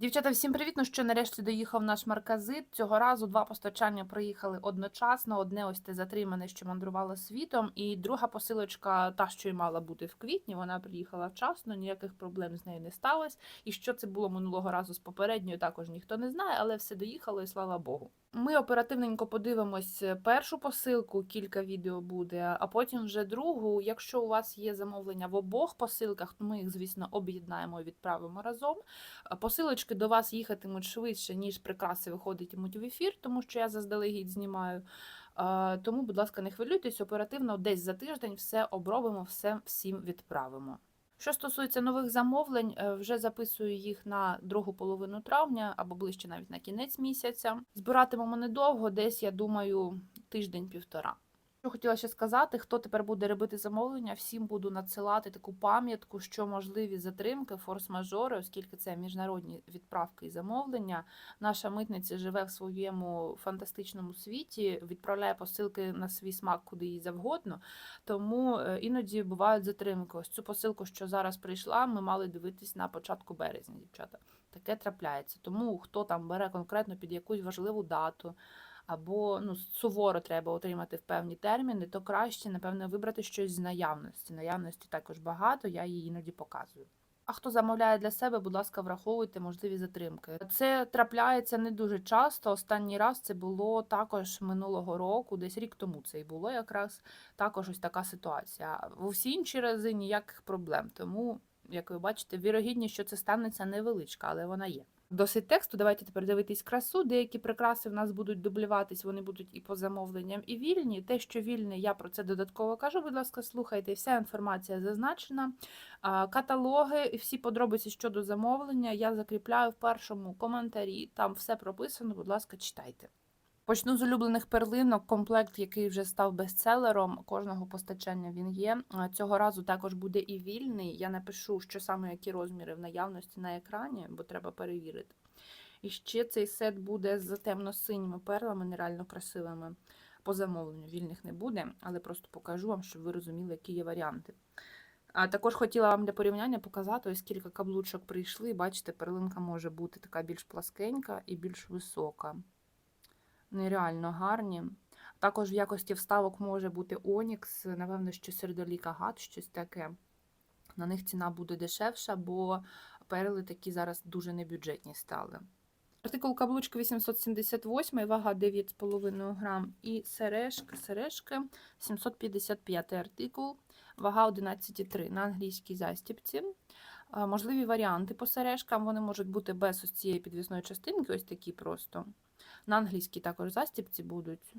Дівчата, всім привіт! Ну що нарешті доїхав наш марказит. Цього разу два постачання приїхали одночасно. Одне ось те затримане, що мандрувало світом, і друга посилочка, та що й мала бути в квітні. Вона приїхала вчасно, ніяких проблем з нею не сталося. І що це було минулого разу з попередньою, також ніхто не знає, але все доїхало, і слава Богу. Ми оперативненько подивимось першу посилку, кілька відео буде, а потім вже другу. Якщо у вас є замовлення в обох посилках, то ми їх, звісно, об'єднаємо і відправимо разом. Посилочки до вас їхатимуть швидше, ніж прикраси виходитимуть в ефір, тому що я заздалегідь знімаю. Тому, будь ласка, не хвилюйтесь, оперативно десь за тиждень все обробимо, все всім відправимо. Що стосується нових замовлень, е, вже записую їх на другу половину травня або ближче навіть на кінець місяця. Збиратимемо недовго, десь, я думаю, тиждень-півтора. Що хотіла ще сказати, хто тепер буде робити замовлення, всім буду надсилати таку пам'ятку, що можливі затримки, форс-мажори, оскільки це міжнародні відправки і замовлення. Наша митниця живе в своєму фантастичному світі, відправляє посилки на свій смак куди їй завгодно. Тому е, іноді бувають затримки. Ось цю посилку, що зараз прийшла, ми мали дивитись на початку березня, дівчата. Таке трапляється. Тому хто там бере конкретно під якусь важливу дату або ну, суворо треба отримати в певні терміни, то краще, напевно, вибрати щось з наявності. Наявності також багато, я її іноді показую. А хто замовляє для себе, будь ласка, враховуйте можливі затримки. Це трапляється не дуже часто. Останній раз це було також минулого року, десь рік тому це і було якраз також ось така ситуація. В усі інші рази ніяких проблем. Тому, як ви бачите, вірогідність, що це станеться невеличка, але вона є. Досить тексту. Давайте тепер дивитись красу. Деякі прикраси в нас будуть дублюватись, вони будуть і по замовленням, і вільні. Те, що вільне, я про це додатково кажу. Будь ласка, слухайте, вся інформація зазначена. Каталоги і всі подробиці щодо замовлення я закріпляю в першому коментарі. Там все прописано, будь ласка, читайте. Почну з улюблених перлинок, комплект, який вже став бестселером. Кожного постачання він є. Цього разу також буде і вільний. Я напишу, що саме які розміри в наявності на екрані, бо треба перевірити. І ще цей сет буде з темно-синіми перлами, нереально красивими. По замовленню вільних не буде, але просто покажу вам, щоб ви розуміли, які є варіанти. А також хотіла вам для порівняння показати, ось кілька каблучок прийшли. Бачите, перлинка може бути така більш пласкенька і більш висока нереально гарні. Також в якості вставок може бути Онікс, напевно, що сердоліка гат, щось таке. На них ціна буде дешевша, бо перли такі зараз дуже небюджетні стали. Артикул каблучки 878, вага 9,5 грам. І сережки, сережки 755 артикул, вага 11,3 на англійській застіпці. Можливі варіанти по сережкам, вони можуть бути без ось цієї підвісної частинки, ось такі просто. На англійській також застіпці будуть.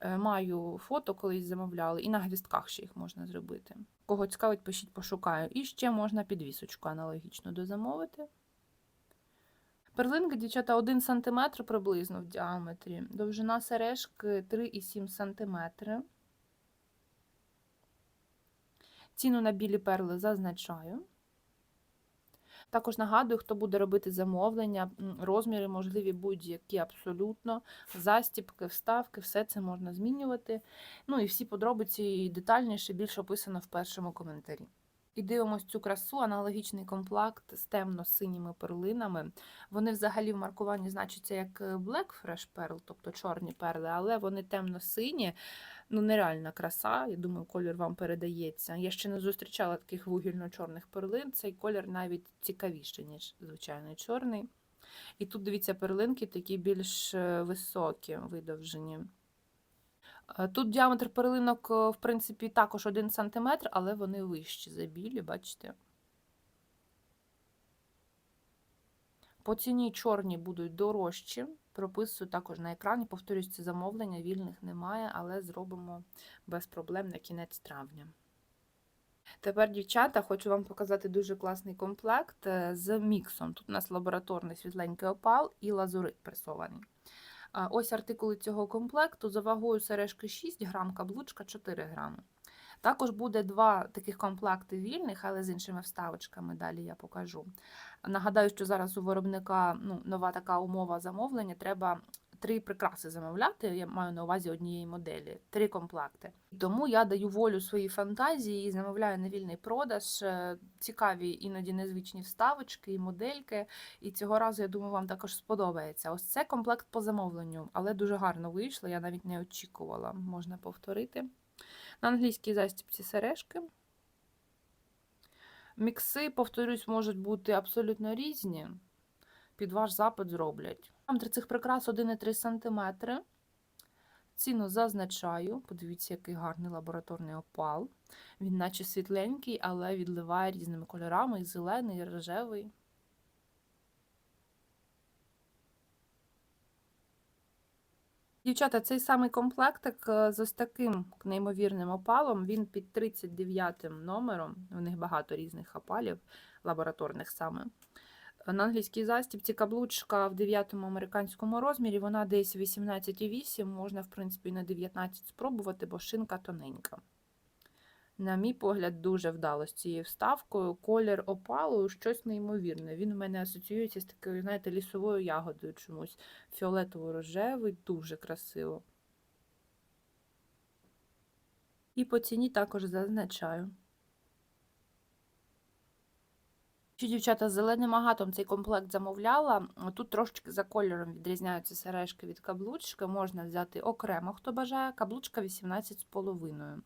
Е, Маю фото, колись замовляли, і на гвістках ще їх можна зробити. Кого цікавить, пишіть, пошукаю. І ще можна підвісочку аналогічно дозамовити. Перлинка, дівчата, 1 см приблизно в діаметрі. Довжина сережки 3,7 см. Ціну на білі перли зазначаю. Також нагадую, хто буде робити замовлення, розміри можливі будь-які абсолютно. Застіпки, вставки, все це можна змінювати. Ну і всі подробиці і детальніше більше описано в першому коментарі. І дивимось цю красу, аналогічний комплект з темно-синіми перлинами. Вони взагалі в маркуванні значаться як е, Black Fresh Pearl, тобто чорні перли, але вони темно-сині. Ну, нереальна краса. Я думаю, колір вам передається. Я ще не зустрічала таких вугільно-чорних перлин. Цей колір навіть цікавіший, ніж звичайний чорний. І тут, дивіться, перлинки такі більш е, високі, видовжені. Е, Тут діаметр перлинок, е, в принципі, також 1 см, але вони вищі за білі, бачите. По ціні чорні будуть дорожчі. Прописую також на екрані. Повторюсь, це замовлення, вільних немає, але зробимо без проблем на кінець травня. Тепер, дівчата, хочу вам показати дуже класний комплект е, з міксом. Тут у нас лабораторний світленький опал і лазурит пресований. Ось артикули цього комплекту. За вагою сережки 6 грам, каблучка 4 грами. Також буде два таких комплекти вільних, але з іншими вставочками. Далі я покажу. Нагадаю, що зараз у виробника ну, нова така умова замовлення. Треба три прикраси замовляти. Я маю на увазі однієї моделі, три комплекти. Тому я даю волю своїй фантазії і замовляю на вільний продаж е, цікаві, іноді незвичні вставочки і модельки. І цього разу, я думаю, вам також сподобається. Ось це комплект по замовленню, але дуже гарно вийшло. Я навіть не очікувала. Можна повторити. На англійській застіпці сережки. Мікси, повторюсь, можуть бути абсолютно різні. Під ваш запит зроблять. Діаметр цих прикрас 1,3 см. Ціну зазначаю. Подивіться, який гарний лабораторний опал. Він наче світленький, але відливає різними кольорами: і зелений, і рожевий. Дівчата, цей самий комплектик е, з ось таким неймовірним опалом, він під 39 номером. У них багато різних опалів, лабораторних саме. На англійській застібці каблучка в 9 американському розмірі, вона десь 18,8, можна, в принципі, на 19 спробувати, бо шинка тоненька. На мій погляд, дуже вдало з цією вставкою. Колір опалу щось неймовірне. Він у мене асоціюється з такою, знаєте, лісовою ягодою чомусь. Фіолетово-рожевий, дуже красиво. І по ціні також зазначаю. Що дівчата з зеленим агатом цей комплект замовляла. Тут трошечки за кольором відрізняються сережки від каблучки. Можна взяти окремо, хто бажає, каблучка 18,5.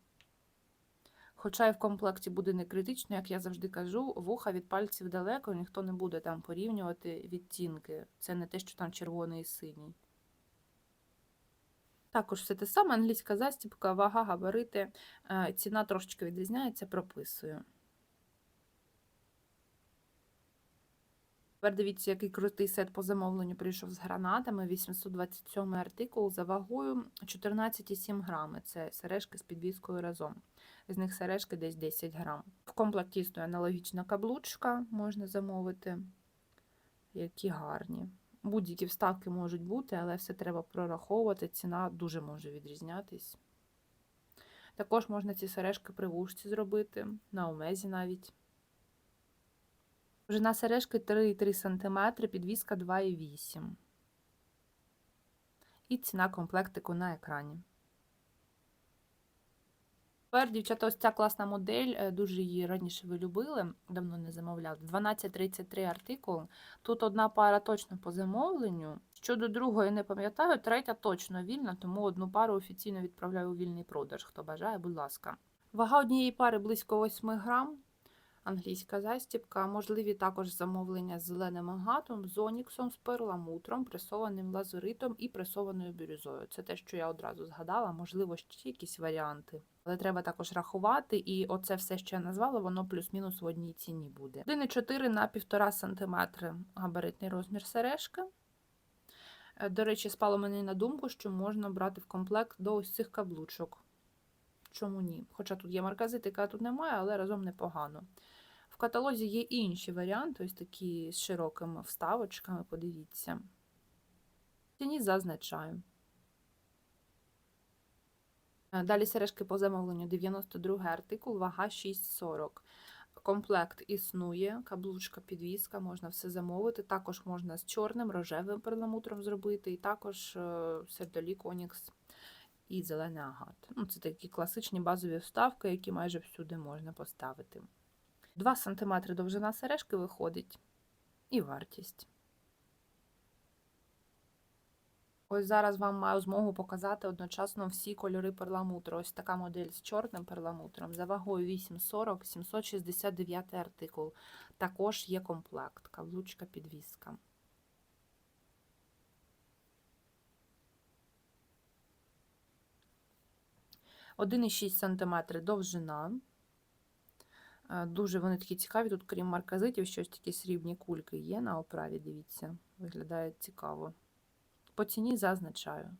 Хоча і в комплекті буде не критично, як я завжди кажу, вуха від пальців далеко, ніхто не буде там порівнювати відтінки. Це не те, що там червоний і синій. Також все те саме, англійська застібка, вага, габарити, е, ціна трошечки відрізняється, прописую. Тепер дивіться, який крутий сет по замовленню прийшов з гранатами. 827 артикул за вагою 14,7 грами. Це сережки з підвіскою разом. З них сережки десь 10 грам. В комплекті існує аналогічна каблучка, можна замовити. Які гарні. Будь-які вставки можуть бути, але все треба прораховувати. Ціна дуже може відрізнятись. Також можна ці сережки при вушці зробити, на омезі навіть. Довжина сережки 3,3 см, підвіска 2,8 І ціна комплектику на екрані. Тепер, дівчата, ось ця класна модель, е, дуже її раніше ви любили, давно не замовляли. 1233 артикул. Тут одна пара точно по замовленню. Щодо другої, не пам'ятаю, третя точно вільна, тому одну пару офіційно відправляю у вільний продаж. Хто бажає, будь ласка. Вага однієї пари близько 8 грам англійська застібка. Можливі також замовлення з зеленим агатом, з оніксом, з перламутром, пресованим лазуритом і пресованою бірюзою. Це те, що я одразу згадала, можливо, ще якісь варіанти. Але треба також рахувати, і оце все, що я назвала, воно плюс-мінус в одній ціні буде. 1,4 на 1,5 см габаритний розмір сережки. Е, До речі, спало мені на думку, що можна брати в комплект до ось цих каблучок. Чому ні? Хоча тут є марказит, яка тут немає, але разом непогано. В каталозі є інші варіанти, ось такі з широкими вставочками, подивіться. Ціні зазначаю. Е, Далі сережки по замовленню 92 артикул, вага 6,40. Комплект існує, каблучка, підвіска, можна все замовити. Також можна з чорним, рожевим перламутром зробити, і також е, сердолік Онікс і зелений агат. Ну, Це такі класичні базові вставки, які майже всюди можна поставити. 2 см довжина сережки виходить і вартість. Ось зараз вам маю змогу показати одночасно всі кольори перламутру. Ось така модель з чорним перламутром. За вагою 8,40, 769 артикул. Також є комплект, каблучка підвіска. Один і 6 см довжина. Е, Дуже вони такі цікаві. Тут, крім марказитів, щось такі срібні кульки є на оправі, дивіться, виглядає цікаво. По ціні зазначаю.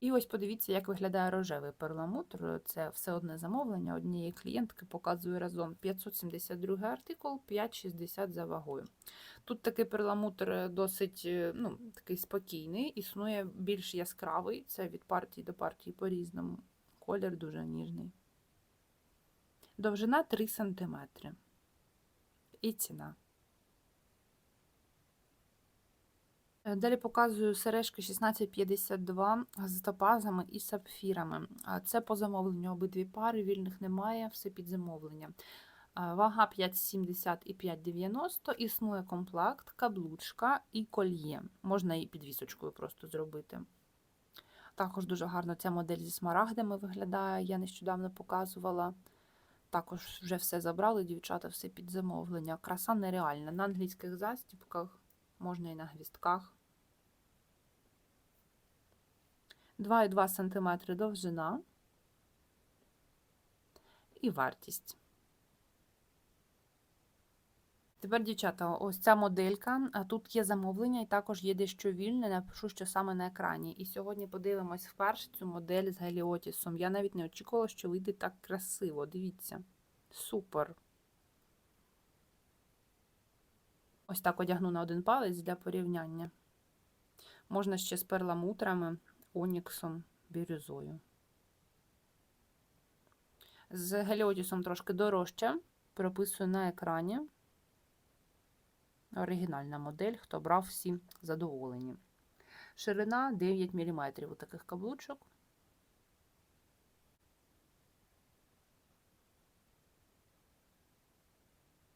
І ось подивіться, як виглядає рожевий перламутр. Це все одне замовлення однієї клієнтки показую разом 572 артикул, 5,60 за вагою. Тут такий перламутр досить ну, такий спокійний, існує більш яскравий, це від партії до партії по-різному. Колір дуже ніжний. Довжина 3 см. І ціна. Далі показую сережки 1652 з топазами і сапфірами. Це по замовленню обидві пари, вільних немає, все під замовлення. Вага 5,70 і 5,90. Існує комплект, каблучка і кольє. Можна і підвісочкою просто зробити. Також дуже гарно ця модель зі смарагдами виглядає, я нещодавно показувала. Також вже все забрали, дівчата, все під замовлення. Краса нереальна. На англійських застіпках, можна і на гвістках. 2,2 см довжина і вартість. Тепер, дівчата, ось ця моделька. Тут є замовлення і також є дещо вільне. Напишу, що саме на екрані. І сьогодні подивимось вперше цю модель з Геліотісом. Я навіть не очікувала, що вийде так красиво. Дивіться. Супер. Ось так одягну на один палець для порівняння. Можна ще з перламутрами, оніксом, бірюзою. З Геліотісом трошки дорожче. Прописую на екрані. Оригінальна модель, хто брав, всі задоволені. Ширина 9 мм у таких каблучок.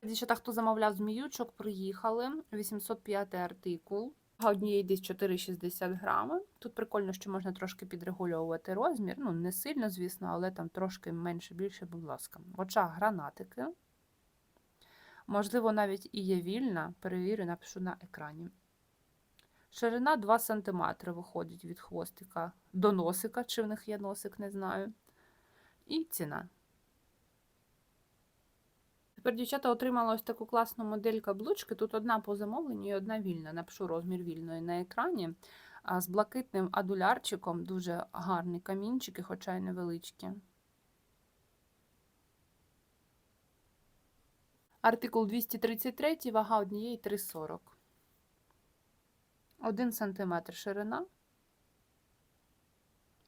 Дівчата, хто замовляв зміючок, приїхали. 805 артикул. Однієї десь 4,60 грами. Тут прикольно, що можна трошки підрегульовувати розмір. Ну, не сильно, звісно, але там трошки менше, більше, будь ласка. В очах гранатики. Можливо, навіть і є вільна, перевірю, напишу на екрані. Ширина 2 см виходить від хвостика до носика, чи в них є носик, не знаю. І ціна. Тепер дівчата отримала ось таку класну модель каблучки. Тут одна по замовленню і одна вільна. Напишу розмір вільної на екрані. А з блакитним адулярчиком дуже гарні камінчики, хоча й невеличкі. Артикул 233, вага однієї 3,40. 1 см ширина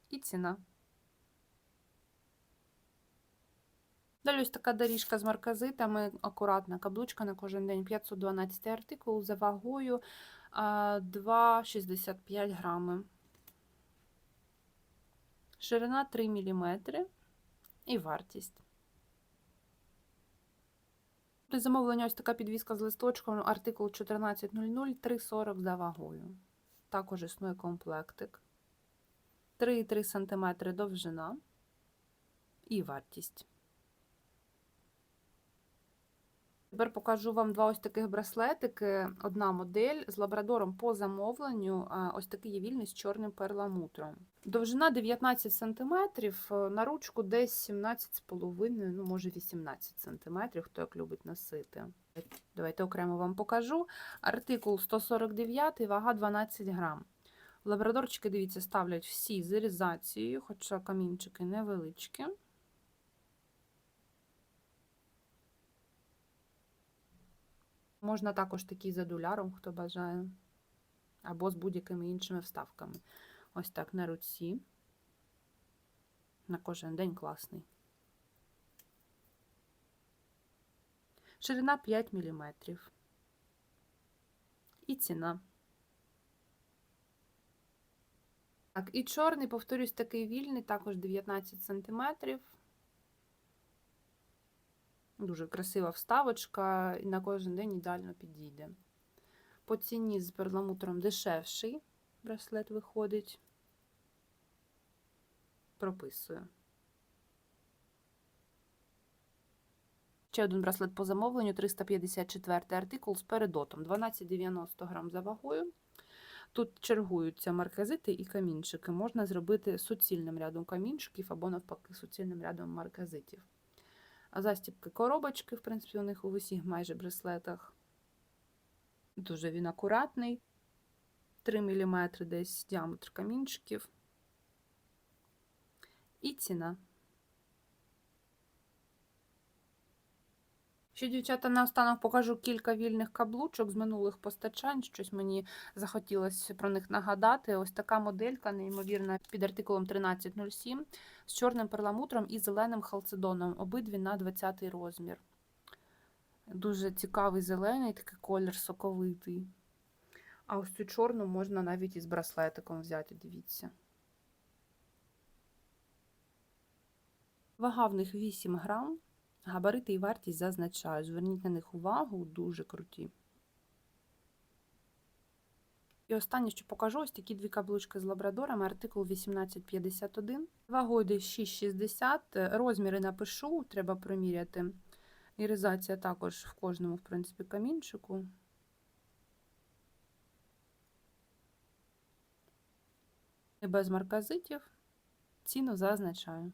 і ціна. Далі ось така доріжка з марказитами, акуратна каблучка на кожен день 512 артикул за вагою 2,65 грами. Ширина 3 мм і вартість. При замовленні ось така підвіска з листочком, артикул 1400, 3,40 за вагою. Також існує комплектик. 3,3 см довжина і вартість. Тепер покажу вам два ось таких браслетики. Одна модель з лабрадором по замовленню. Ось такий є вільний з чорним перламутром. Довжина 19 см, на ручку десь 17,5, ну, може 18 см, хто як любить носити. Давайте окремо вам покажу. Артикул 149, вага 12 грам. Лабрадорчики, дивіться, ставлять всі з іризацією, хоча камінчики невеличкі. Можна також такий з адуляром, хто бажає, або з будь-якими іншими вставками. Ось так на руці. На кожен день класний. Ширина 5 мм. І ціна. Так, і чорний, повторюсь, такий вільний, також 19 см. Дуже красива вставочка і на кожен день ідеально підійде. По ціні з перламутром дешевший браслет виходить. Прописую. Ще один браслет по замовленню 354 артикул з передотом. 12,90 грам за вагою. Тут чергуються марказити і камінчики. Можна зробити суцільним рядом камінчиків або, навпаки, суцільним рядом марказитів. А застібки коробочки, в принципі, у них у усіх майже браслетах. Дуже він акуратний. 3 мм десь діаметр камінчиків. І ціна. Ще, дівчата, наостанок покажу кілька вільних каблучок з минулих постачань. Щось мені захотілося про них нагадати. Ось така моделька, неймовірна, під артикулом 1307 з чорним перламутром і зеленим халцедоном. Обидві на 20 розмір. Дуже цікавий зелений, такий колір соковитий. А ось цю чорну можна навіть із браслетиком взяти, дивіться. Вага в них 8 грам. Габарити і вартість зазначаю. Зверніть на них увагу, дуже круті. І останнє, що покажу, ось такі дві каблучки з лабрадорами, артикул 1851. Вагою десь 6,60. Розміри напишу, треба приміряти. Іризація також в кожному, в принципі, камінчику. І без марказитів. Ціну зазначаю.